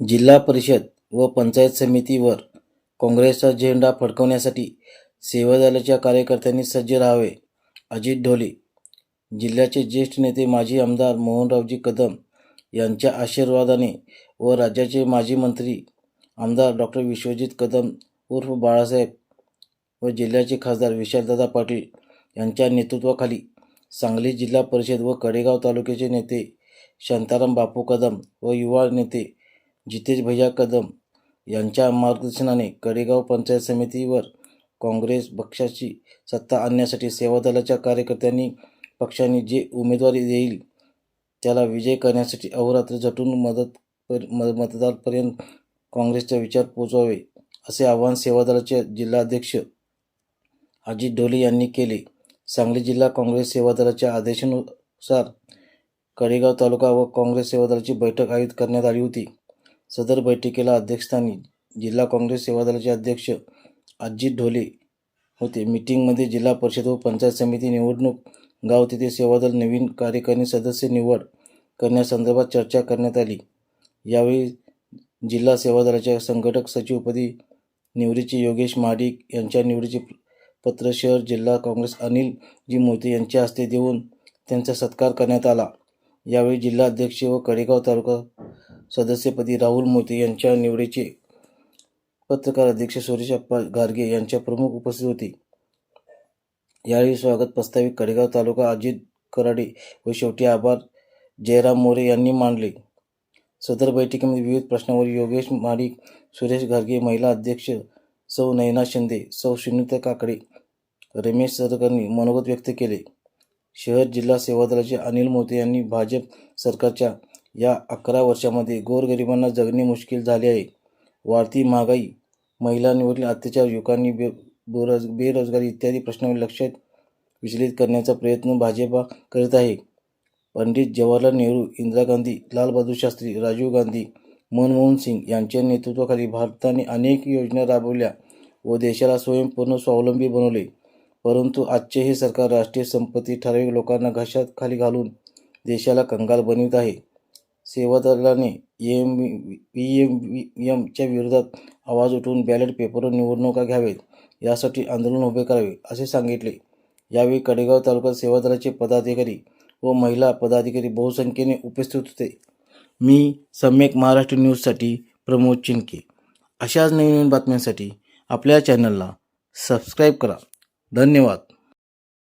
जिल्हा परिषद व पंचायत समितीवर काँग्रेसचा झेंडा फडकवण्यासाठी सेवा दलाच्या कार्यकर्त्यांनी सज्ज राहावे. अजित ढोले जिल्ह्याचे ज्येष्ठ नेते माजी आमदार मोहनरावजी कदम यांच्या आशीर्वादाने व राज्याचे माजी मंत्री आमदार डॉक्टर विश्वजित कदम उर्फ बाळासाहेब व जिल्ह्याचे खासदार विशालदादा पाटील यांच्या नेतृत्वाखाली सांगली जिल्हा परिषद व कडेगाव तालुक्याचे नेते शांताराम बापू कदम व युवा नेते जितेश भैया कदम यांच्या मार्गदर्शनाने कडेगाव पंचायत समितीवर काँग्रेस पक्षाची सत्ता आणण्यासाठी सेवादलाच्या कार्यकर्त्यांनी पक्षाने जे उमेदवारी देईल त्याला विजय करण्यासाठी अहोरात्र झटून मदत पर म मतदारपर्यंत काँग्रेसचा विचार पोचवावे असे आवाहन सेवादलाचे जिल्हाध्यक्ष अजित ढोले यांनी केले. सांगली जिल्हा काँग्रेस सेवादलाच्या आदेशानुसार कडेगाव तालुका व काँग्रेस सेवादलाची बैठक आयोजित करण्यात आली होती. सदर बैठकीला अध्यक्षस्थानी जिल्हा काँग्रेस सेवादलाचे अध्यक्ष अजित ढोले होते. मीटिंगमध्ये जिल्हा परिषद व पंचायत समिती निवडणूक गाव तिथे सेवादल नवीन कार्यकारिणी सदस्य निवड करण्यासंदर्भात चर्चा करण्यात आली. यावेळी जिल्हा सेवादलाच्या संघटक सचिवपदी निवडीचे योगेश महाडिक यांच्या निवडीचे पत्र शहर जिल्हा काँग्रेस अनिल जी मोते यांच्या हस्ते देऊन त्यांचा सत्कार करण्यात आला. यावेळी जिल्हा अध्यक्ष व कडेगाव तालुका सदस्यपदी राहुल मोते यांच्या निवडीचे पत्रकार अध्यक्ष सुरेश अप्पा गारगे यांच्या प्रमुख उपस्थित होते. यावेळी स्वागत प्रस्तावित कडेगाव तालुका अजित कराडे व शेवटी आभार जयराम मोरे यांनी मांडले सदर बैठकीमध्ये विविध प्रश्नावर योगेश माडिक सुरेश घारगे महिला अध्यक्ष सौ नयना शिंदे सौ सुनीता काकडे रमेश सरकारनी मनोगत व्यक्त केले. शहर जिल्हा सेवादलाचे अनिल मोते यांनी भाजप सरकारच्या या अकरा वर्षामध्ये गोरगरिबांना जगणे मुश्किल झाले आहे. वाढती महागाई महिलांवरील अत्याचार युवकांनी बे बेरोज बेरोजगारी इत्यादी प्रश्नांवर लक्ष विचलित करण्याचा प्रयत्न भाजपा करीत आहे. पंडित जवाहरलाल नेहरू इंदिरा गांधी लालबहादूर शास्त्री राजीव गांधी मनमोहन सिंग यांच्या नेतृत्वाखाली भारताने अनेक योजना राबवल्या व देशाला स्वयंपूर्ण स्वावलंबी बनवले. परंतु आजचे हे सरकार राष्ट्रीय संपत्ती ठराविक लोकांना घशात खाली घालून देशाला कंगाल बनवित आहे. सेवादलाने एम पी एम एमच्या विरोधात आवाज उठवून बॅलेट पेपरवर निवडणुका घ्यावेत यासाठी आंदोलन उभे करावे असे सांगितले. यावेळी कडेगाव तालुका सेवादलाचे पदाधिकारी व महिला पदाधिकारी बहुसंख्येने उपस्थित होते. मी सम्यक महाराष्ट्र न्यूजसाठी प्रमोद चिंके अशाच नवीन नवीन बातम्यांसाठी आपल्या चॅनलला सबस्क्राईब करा. धन्यवाद.